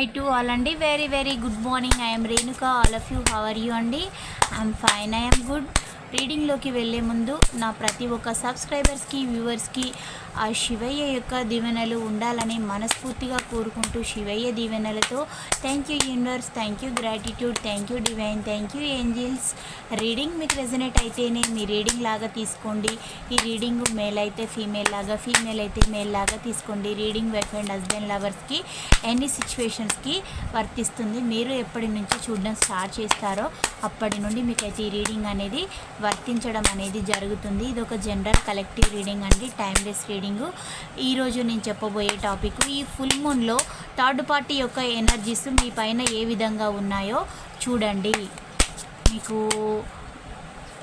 High to all అండి. Very very good morning I'm Renuka all of you how are you అండి? I'm fine I'm good రీడింగ్లోకి వెళ్ళే ముందు నా ప్రతి ఒక్క సబ్స్క్రైబర్స్కి వ్యూవర్స్కి ఆ శివయ్య యొక్క దీవెనలు ఉండాలని మనస్ఫూర్తిగా కోరుకుంటూ శివయ్య దీవెనలతో thank you universe thank you gratitude thank you divine thank you angels reading మీకు రెజనేట్ అయితేనే మీ రీడింగ్ లాగా తీసుకోండి. ఈ రీడింగ్ మేల్ అయితే ఫీమేల్ లాగా ఫీమేల్ అయితే మేల్ లాగా తీసుకోండి. రీడింగ్ వైఫ్ అండ్ హస్బెండ్ లవర్స్కి ఎన్ని సిచ్యువేషన్స్కి వర్తిస్తుంది. మీరు ఎప్పటి నుంచి చూడడం స్టార్ట్ చేస్తారో అప్పటి నుండి మీకైతే ఈ రీడింగ్ అనేది వర్తించడం అనేది జరుగుతుంది. ఇది ఒక జనరల్ కలెక్టివ్ రీడింగ్ అండి టైమ్లెస్ రీడింగు ఈరోజు నేను చెప్పబోయే టాపిక్ ఈ ఫుల్ మూన్లో థర్డ్ పార్టీ యొక్క ఎనర్జీస్ మీ పైన ఏ విధంగా ఉన్నాయో చూడండి. మీకు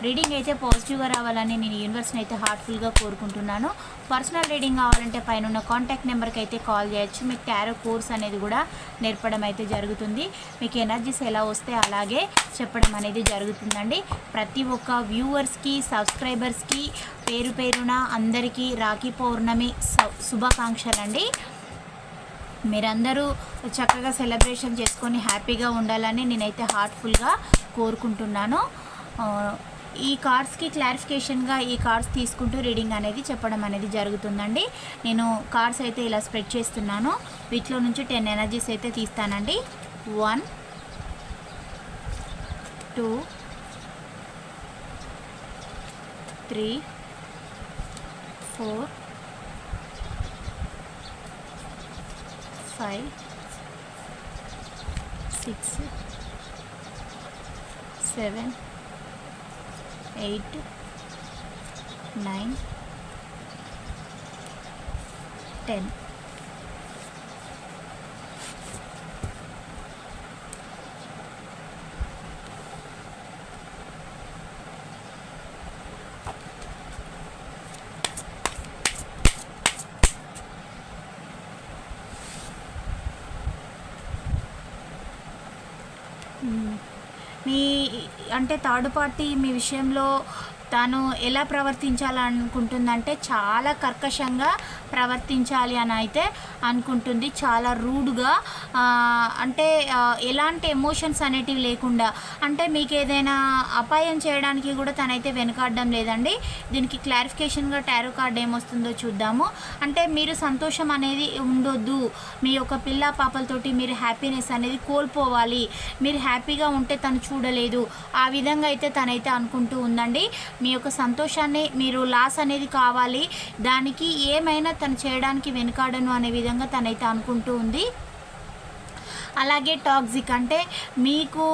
రీడింగ్ అయితే పాజిటివ్గా రావాలని నేను యూనివర్స్ని అయితే హార్ట్ఫుల్గా కోరుకుంటున్నాను. పర్సనల్ రీడింగ్ కావాలంటే పైన ఉన్న కాంటాక్ట్ నెంబర్కి అయితే కాల్ చేయొచ్చు. మీకు టారో కోర్స్ అనేది కూడా నేర్పడం అయితే జరుగుతుంది. మీకు ఎనర్జీస్ ఎలా వస్తే అలాగే చెప్పడం అనేది జరుగుతుందండి. ప్రతి ఒక్క వ్యూవర్స్కి సబ్స్క్రైబర్స్కి పేరు పేరున అందరికీ రాఖీ పౌర్ణమి శు- శుభాకాంక్షలండి మీరందరూ చక్కగా సెలబ్రేషన్ చేసుకొని హ్యాపీగా ఉండాలని నేనైతే హార్ట్ఫుల్గా కోరుకుంటున్నాను. ఈ కార్డ్స్కి క్లారిఫికేషన్గా ఈ కార్డ్స్ తీసుకుంటూ రీడింగ్ అనేది చెప్పడం అనేది జరుగుతుందండి. నేను కార్డ్స్ అయితే ఇలా స్ప్రెడ్ చేస్తున్నాను. వీటిలో నుంచి టెన్ ఎనర్జీస్ అయితే తీస్తానండి. One two three four five six seven eight nine ten మీ అంటే థర్డ్ పార్టీ మీ విషయంలో తాను ఎలా ప్రవర్తించాలనుకుంటుందంటే చాలా కర్కశంగా ప్రవర్తించాలి అని అయితే అనుకుంటుంది. చాలా రూడ్గా అంటే ఎలాంటి ఎమోషన్స్ అనేటివి లేకుండా అంటే మీకు ఏదైనా అపాయం చేయడానికి కూడా తనైతే వెనకాడడం లేదండి. దీనికి క్లారిఫికేషన్గా టారో కార్డ్ ఏమొస్తుందో చూద్దాము. అంటే మీరు సంతోషం అనేది ఉండొద్దు. మీ యొక్క పిల్ల పాపలతోటి మీరు హ్యాపీనెస్ అనేది కోల్పోవాలి. మీరు హ్యాపీగా ఉంటే తను చూడలేదు. ఆ విధంగా అయితే తనైతే అనుకుంటూ ఉందండి. మీ యొక్క సంతోషాన్ని మీరు లాస్ అనేది కావాలి. దానికి ఏమైనా తను చేయడానికి వెనుకాడను అనే విధంగా తనైతే అనుకుంటూ ఉంది. అలాగే టాక్సిక్. అంటే మీకు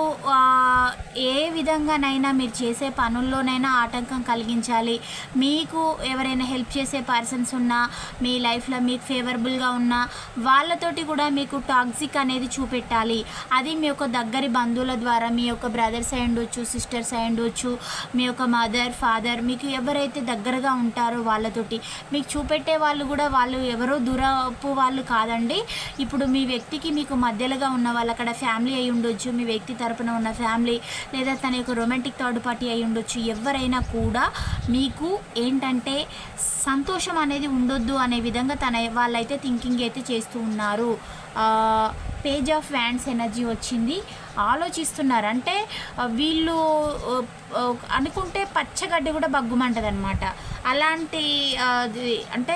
ఏ విధంగానైనా మీరు చేసే పనుల్లోనైనా ఆటంకం కలిగించాలి. మీకు ఎవరైనా హెల్ప్ చేసే పర్సన్స్ ఉన్నా మీ లైఫ్లో మీకు ఫేవరబుల్గా ఉన్నా వాళ్ళతోటి కూడా మీకు టాక్సిక్ అనేది చూపెట్టాలి. అది మీ యొక్క దగ్గరి బంధువుల ద్వారా మీ యొక్క బ్రదర్స్ అయి ఉండొచ్చు సిస్టర్స్ అయి ఉండొచ్చు మీ యొక్క మదర్ ఫాదర్ మీకు ఎవరైతే దగ్గరగా ఉంటారో వాళ్ళతోటి మీకు చూపెట్టే వాళ్ళు కూడా వాళ్ళు ఎవరో దూరపు వాళ్ళు కాదండి. ఇప్పుడు మీ వ్యక్తికి మీకు మధ్యలోగా ఉన్న వాళ్ళు అక్కడ ఫ్యామిలీ అయి ఉండొచ్చు మీ వ్యక్తి తరపున ఉన్న ఫ్యామిలీ లేదా తన యొక్క రొమాంటిక్ థర్డ్ పార్టీ అయి ఉండొచ్చు. ఎవరైనా కూడా మీకు ఏంటంటే సంతోషం అనేది ఉండొద్దు అనే విధంగా తన వాళ్ళైతే థింకింగ్ అయితే చేస్తూ ఉన్నారు. పేజ్ ఆఫ్ వ్యాండ్స్ ఎనర్జీ వచ్చింది. ఆలోచిస్తున్నారు. అంటే వీళ్ళు అనుకుంటే పచ్చగడ్డి కూడా బగ్గుమంటది అనమాట అలాంటి అది అంటే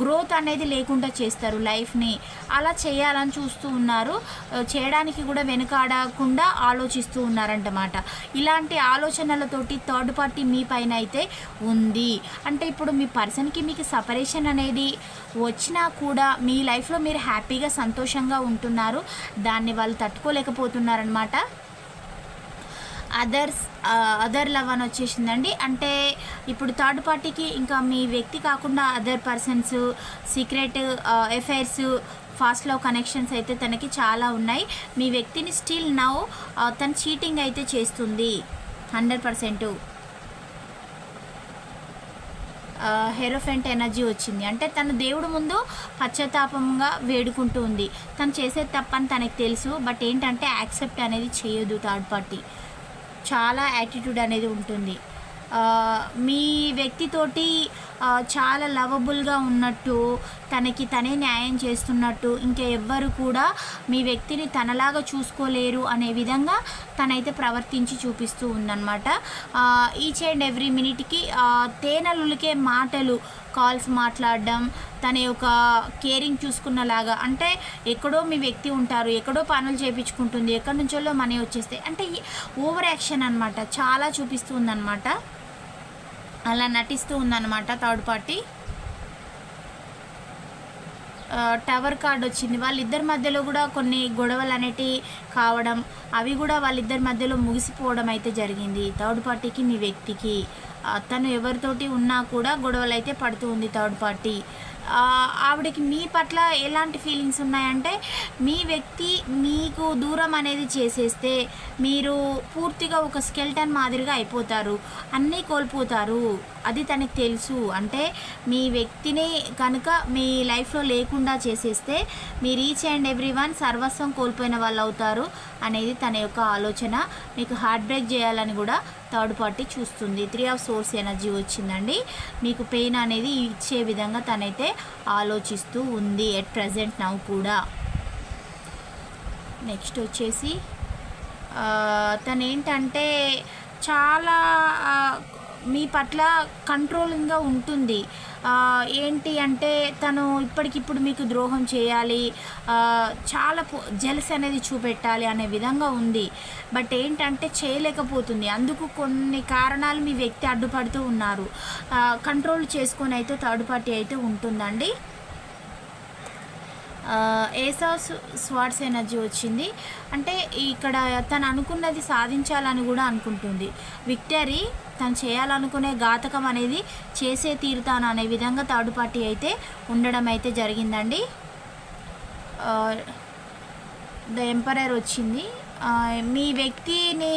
గ్రోత్ అనేది లేకుండా చేస్తారు లైఫ్ని. అలా చేయాలని చూస్తూ ఉన్నారు. చేయడానికి కూడా వెనుకాడకుండా ఆలోచిస్తూ ఉన్నారంటమాట. ఇలాంటి ఆలోచనలతోటి థర్డ్ పార్టీ మీ పైన అయితే ఉంది. అంటే ఇప్పుడు మీ పర్సన్కి మీకు సపరేషన్ అనేది వచ్చినా కూడా మీ లైఫ్లో మీరు హ్యాపీగా సంతోషంగా ఉంటున్నారు. దాన్ని వాళ్ళు తట్టుకోలేకపోతున్నారనమాట అదర్స్ అదర్ లవ్ అని వచ్చేసిందండి. అంటే ఇప్పుడు థర్డ్ పార్టీకి ఇంకా మీ వ్యక్తి కాకుండా other persons secret affairs fast love connections అయితే తనకి చాలా ఉన్నాయి. మీ వ్యక్తిని స్టిల్ నౌ తను చీటింగ్ అయితే చేస్తుంది. Hundred percent. హెరోఫెంట్ ఎనర్జీ వచ్చింది. అంటే తన దేవుడు ముందు పశ్చాత్తాపంగా వేడుకుంటూ ఉంది. తను చేసే తప్పని తనకు తెలుసు. బట్ ఏంటంటే యాక్సెప్ట్ అనేది చేయదు థర్డ్ పార్టీ చాలా యాటిట్యూడ్ అనేది ఉంటుంది. మీ వ్యక్తితోటి చాలా లవబుల్గా ఉన్నట్టు తనకి తనే న్యాయం చేస్తున్నట్టు ఇంకా ఎవ్వరు కూడా మీ వ్యక్తిని తనలాగా చూసుకోలేరు అనే విధంగా తనైతే ప్రవర్తించి చూపిస్తూ ఉందన్నమాట. ఈచ్ అండ్ ఎవ్రీ మినిట్కి తేనెలులికే మాటలు కాల్స్ మాట్లాడడం తన యొక్క కేరింగ్ చూసుకున్నలాగా అంటే ఎక్కడో మీ వ్యక్తి ఉంటారు ఎక్కడో పనులు చేయించుకుంటుంది ఎక్కడి నుంచో మనీ వచ్చేస్తాయి అంటే ఓవర్ యాక్షన్ అనమాట చాలా చూపిస్తుందన్నమాట అలా నటిస్తూ ఉందన్నమాట థర్డ్ పార్టీ. టవర్ కార్డ్ వచ్చింది. వాళ్ళిద్దరి మధ్యలో కూడా కొన్ని గొడవలు అనేటివి కావడం అవి కూడా వాళ్ళిద్దరి మధ్యలో ముగిసిపోవడం అయితే జరిగింది. థర్డ్ పార్టీకి మీ వ్యక్తికి. తను ఎవరితోటి ఉన్నా కూడా గొడవలు అయితే పడుతూ ఉంది థర్డ్ పార్టీ. ఆవిడకి మీ పట్ల ఎలాంటి ఫీలింగ్స్ ఉన్నాయంటే మీ వ్యక్తి మీకు దూరం అనేది చేసేస్తే మీరు పూర్తిగా ఒక స్కెల్టన్ మాదిరిగా అయిపోతారు అన్నీ కోల్పోతారు. అది తనకి తెలుసు. అంటే మీ వ్యక్తిని కనుక మీ లైఫ్లో లేకుండా చేసేస్తే మీ రీచ్ అండ్ ఎవ్రీ వన్ సర్వస్వం కోల్పోయిన వాళ్ళు అవుతారు అనేది తన యొక్క ఆలోచన. మీకు హార్ట్ బ్రేక్ చేయాలని కూడా థర్డ్ పార్టీ చూస్తుంది. త్రీ ఆఫ్ సోర్స్ ఎనర్జీ వచ్చిందండి. మీకు పెయిన్ అనేది ఇచ్చే విధంగా తనైతే ఆలోచిస్తూ ఉంది ఎట్ ప్రజెంట్ నవ్వు కూడా. నెక్స్ట్ వచ్చేసి తను ఏంటంటే చాలా మీ పట్ల కంట్రోలింగ్గా ఉంటుంది. ఏంటి అంటే తను ఇప్పటికిప్పుడు మీకు ద్రోహం చేయాలి చాలా జెల్స్ అనేది చూపెట్టాలి అనే విధంగా ఉంది. బట్ ఏంటంటే చేయలేకపోతుంది. అందుకు కొన్ని కారణాలు మీ వ్యక్తి అడ్డుపడుతూ ఉన్నారు. కంట్రోల్ చేసుకొని అయితే థర్డ్ పార్టీ అయితే ఉంటుందండి. ఏసా స్వార్ట్స్ ఎనర్జీ వచ్చింది. అంటే ఇక్కడ తను అనుకున్నది సాధించాలని కూడా అనుకుంటుంది. విక్టరీ తను చేయాలనుకునే ఘాతకం అనేది చేసే తీరుతాను అనే విధంగా థర్డ్ పార్టీ అయితే ఉండడం అయితే జరిగిందండి. ద ఎంపరర్ వచ్చింది. మీ వ్యక్తిని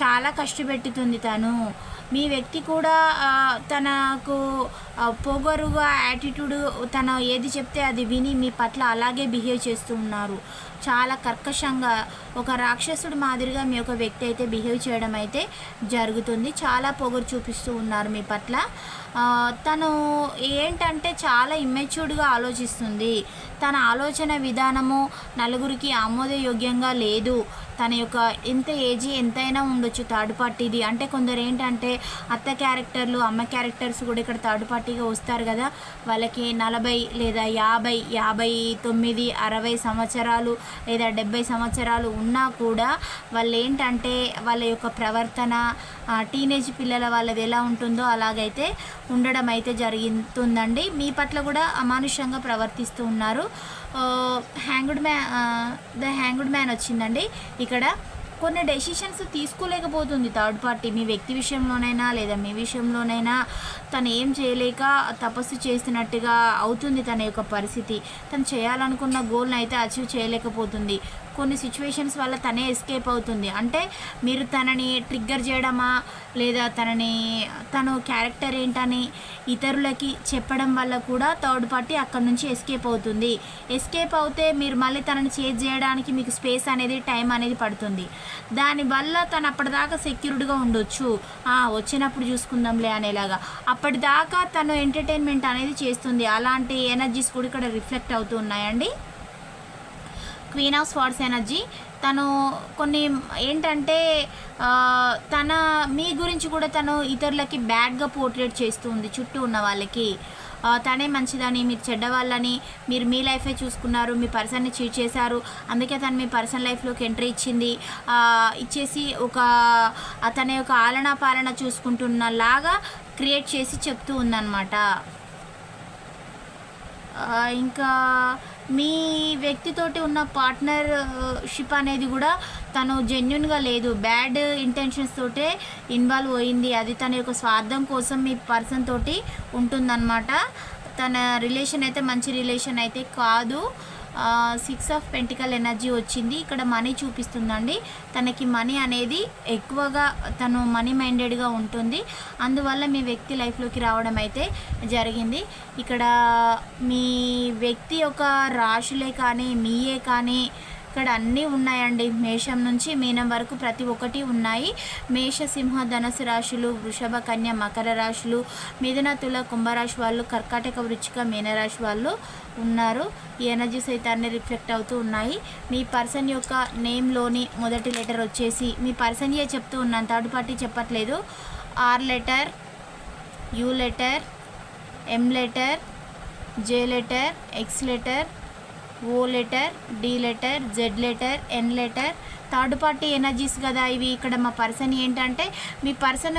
చాలా కష్టపెట్టుతుంది తను. మీ వ్యక్తి కూడా తనకు పొగరుగా యాటిట్యూడ్ తన ఏది చెప్తే అది విని మీ పట్ల అలాగే బిహేవ్ చేస్తూ ఉన్నారు. చాలా కర్కశంగా ఒక రాక్షసుడు మాదిరిగా మీ యొక్క వ్యక్తి అయితే బిహేవ్ చేయడం అయితే జరుగుతుంది. చాలా పొగరు చూపిస్తూ ఉన్నారు మీ పట్ల. తను ఏంటంటే చాలా ఇమ్మెచ్యూర్డ్గా ఆలోచిస్తుంది. తన ఆలోచన విధానము నలుగురికి ఆమోదయోగ్యంగా లేదు. తన యొక్క ఎంత ఏజీ ఎంతైనా ఉండొచ్చు థర్డ్ పార్టీది అంటే కొందరు ఏంటంటే అత్త క్యారెక్టర్లు అమ్మ క్యారెక్టర్స్ కూడా ఇక్కడ థర్డ్ పార్టీగా వస్తారు కదా. వాళ్ళకి నలభై లేదా యాభై యాభై తొమ్మిది అరవై సంవత్సరాలు లేదా డెబ్బై సంవత్సరాలు ఉన్నా కూడా వాళ్ళు ఏంటంటే వాళ్ళ యొక్క ప్రవర్తన టీనేజ్ పిల్లల వాళ్ళది ఎలా ఉంటుందో అలాగైతే ఉండడం అయితే జరుగుతుందండి. మీ పట్ల కూడా అమానుషంగా ప్రవర్తిస్తూ ఉన్నారు. Hanged man the hanged man వచ్చిందండి. ఇక్కడ కొన్ని డెసిషన్స్ తీసుకోలేకపోతుంది. థర్డ్ పార్టీ మీ వ్యక్తి విషయంలోనైనా లేదా మీ విషయంలోనైనా తను ఏం చేయలేక తపస్సు చేస్తున్నట్టుగా అవుతుంది తన యొక్క పరిస్థితి. తను చేయాలనుకున్న గోల్ని అయితే అచీవ్ చేయలేకపోతుంది. కొన్ని సిచ్యువేషన్స్ వల్ల తనే ఎస్కేప్ అవుతుంది. అంటే మీరు తనని ట్రిగ్గర్ చేయడమా? లేదా తనని తను క్యారెక్టర్ ఏంటని ఇతరులకి చెప్పడం వల్ల కూడా థర్డ్ పార్టీ అక్కడ నుంచి ఎస్కేప్ అవుతుంది. ఎస్కేప్ అవుతే మీరు మళ్ళీ తనని చేజ్ చేయడానికి మీకు స్పేస్ అనేది టైం అనేది పడుతుంది. దానివల్ల తను అప్పటిదాకా సెక్యూర్డ్గా ఉండొచ్చు. వచ్చినప్పుడు చూసుకుందాంలే అనేలాగా. అప్పటిదాకా తను ఎంటర్టైన్మెంట్ అనేది చేస్తుంది. అలాంటి ఎనర్జీస్ కూడా ఇక్కడ రిఫ్లెక్ట్ అవుతూ ఉన్నాయండి. క్వీన్ ఆఫ్ స్వార్డ్స్ ఎనర్జీ తను కొన్ని ఏంటంటే తన మీ గురించి కూడా తను ఇతరులకి బ్యాడ్గా పోర్ట్రేట్ చేస్తూ ఉంది చుట్టూ ఉన్న వాళ్ళకి. తనే మంచిదని మీరు చెడ్డవాళ్ళని మీరు మీ లైఫే చూసుకున్నారు మీ పర్సన్ని చీట్ చేశారు అందుకే తను మీ పర్సనల్ లైఫ్లోకి ఎంట్రీ ఇచ్చింది. ఇచ్చేసి ఒక తన యొక్క ఆలనా పాలన చూసుకుంటున్న లాగా క్రియేట్ చేసి చెప్తూ ఉందన్నమాట. ఇంకా మీ వ్యక్తితోటి ఉన్న పార్ట్నర్షిప్ uh, అనేది కూడా తను జెన్యున్గా లేదు. బ్యాడ్ ఇంటెన్షన్స్ తోటే ఇన్వాల్వ్ అయింది అది తన యొక్క స్వార్థం కోసం మీ పర్సన్ తోటి ఉంటుందన్నమాట. తన రిలేషన్ అయితే మంచి రిలేషన్ అయితే కాదు. సిక్స్ ఆఫ్ పెంటికల్ ఎనర్జీ వచ్చింది. ఇక్కడ మనీ చూపిస్తుందండి. తనకి మనీ అనేది ఎక్కువగా తను మనీ మైండెడ్గా ఉంటుంది. అందువల్ల మీ వ్యక్తి లైఫ్లోకి రావడం అయితే జరిగింది. ఇక్కడ మీ వ్యక్తి యొక్క రాశులే కానీ మీయే కానీ ఇక్కడ అన్నీ ఉన్నాయండి. మేషం నుంచి మీనం వరకు ప్రతి ఒక్కటి ఉన్నాయి. మేష సింహ ధనసు రాశులు వృషభ కన్య మకర రాశులు మిథున తుల కుంభరాశి వాళ్ళు కర్కాటక వృచ్చిక మీనరాశి వాళ్ళు ఉన్నారు. ఈ ఎనర్జీస్ అయితే అన్ని రిఫ్లెక్ట్ అవుతూ ఉన్నాయి. మీ పర్సన్ యొక్క నేమ్లోని మొదటి లెటర్ వచ్చేసి మీ పర్సన్యే చెప్తూ ఉన్నాను థర్డ్ పార్టీ చెప్పట్లేదు. R letter U letter M letter J letter X letter O letter D letter Z letter N letter. Third party energies కదా ఇవి. ఇక్కడ మా పర్సన్ ఏంటంటే మీ పర్సన్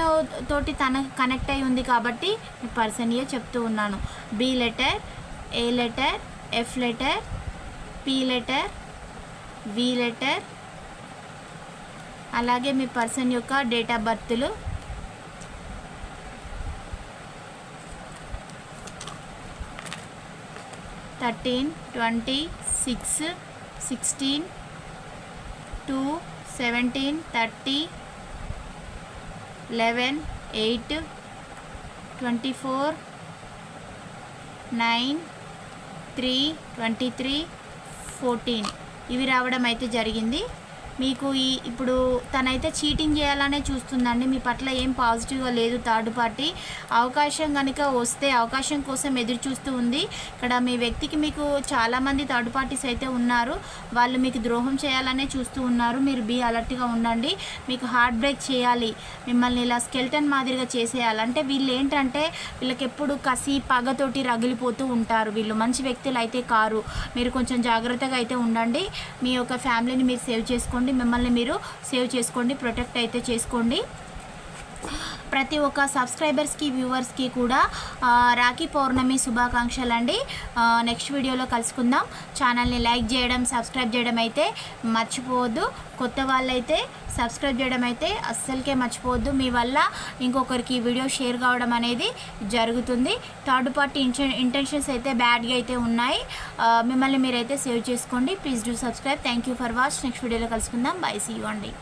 తోటి తన కనెక్ట్ అయి ఉంది కాబట్టి మీ పర్సన్ ఏ చెప్తూ ఉన్నాను. B letter A letter F letter P letter V letter. అలాగే మీ పర్సన్ యొక్క date of బర్త్లు. Thirteen twenty six sixteen two seventeen thirty eleven eight twenty four nine three twenty three fourteen ఇవి రావడం అయితే జరిగింది. మీకు ఈ ఇప్పుడు తనైతే చీటింగ్ చేయాలనే చూస్తుందండి. మీ పట్ల ఏం పాజిటివ్గా లేదు థర్డ్ పార్టీ. అవకాశం కనుక వస్తే అవకాశం కోసం ఎదురు చూస్తూ ఉంది. ఇక్కడ మీ వ్యక్తికి మీకు చాలామంది థర్డ్ పార్టీస్ అయితే ఉన్నారు. వాళ్ళు మీకు ద్రోహం చేయాలనే చూస్తూ ఉన్నారు. మీరు బీ అలర్ట్గా ఉండండి. మీకు హార్ట్ బ్రేక్ చేయాలి. మిమ్మల్ని ఇలా స్కెల్టన్ మాదిరిగా చేసేయాలి. అంటే వీళ్ళు ఏంటంటే వీళ్ళకి ఎప్పుడు కసి పగతోటి రగిలిపోతూ ఉంటారు. వీళ్ళు మంచి వ్యక్తులు అయితే కారు. మీరు కొంచెం జాగ్రత్తగా అయితే ఉండండి. మీ యొక్క ఫ్యామిలీని మీరు సేవ్ చేసుకోండి. మిమ్మల్ని మీరు సేవ్ చేసుకోండి ప్రొటెక్ట్ అయితే చేసుకోండి. ప్రతి ఒక్క సబ్స్క్రైబర్స్కి వ్యూవర్స్కి కూడా రాఖీ పౌర్ణమి శుభాకాంక్షలు అండి నెక్స్ట్ వీడియోలో కలుసుకుందాం. ఛానల్ని లైక్ చేయడం సబ్స్క్రైబ్ చేయడం అయితే మర్చిపోవద్దు. కొత్త వాళ్ళైతే సబ్స్క్రైబ్ చేయడం అయితే అస్సలకే మర్చిపోవద్దు. మీ వల్ల ఇంకొకరికి వీడియో షేర్ కావడం అనేది జరుగుతుంది. థర్డ్ పార్టీ ఇంటెన్ ఇంటెన్షన్స్ అయితే బ్యాడ్గా అయితే ఉన్నాయి. మిమ్మల్ని మీరైతే సేవ్ చేసుకోండి. Please do subscribe. Thank you for watch. Next వీడియోలో కలుసుకుందాం. బై. సీ. అండి.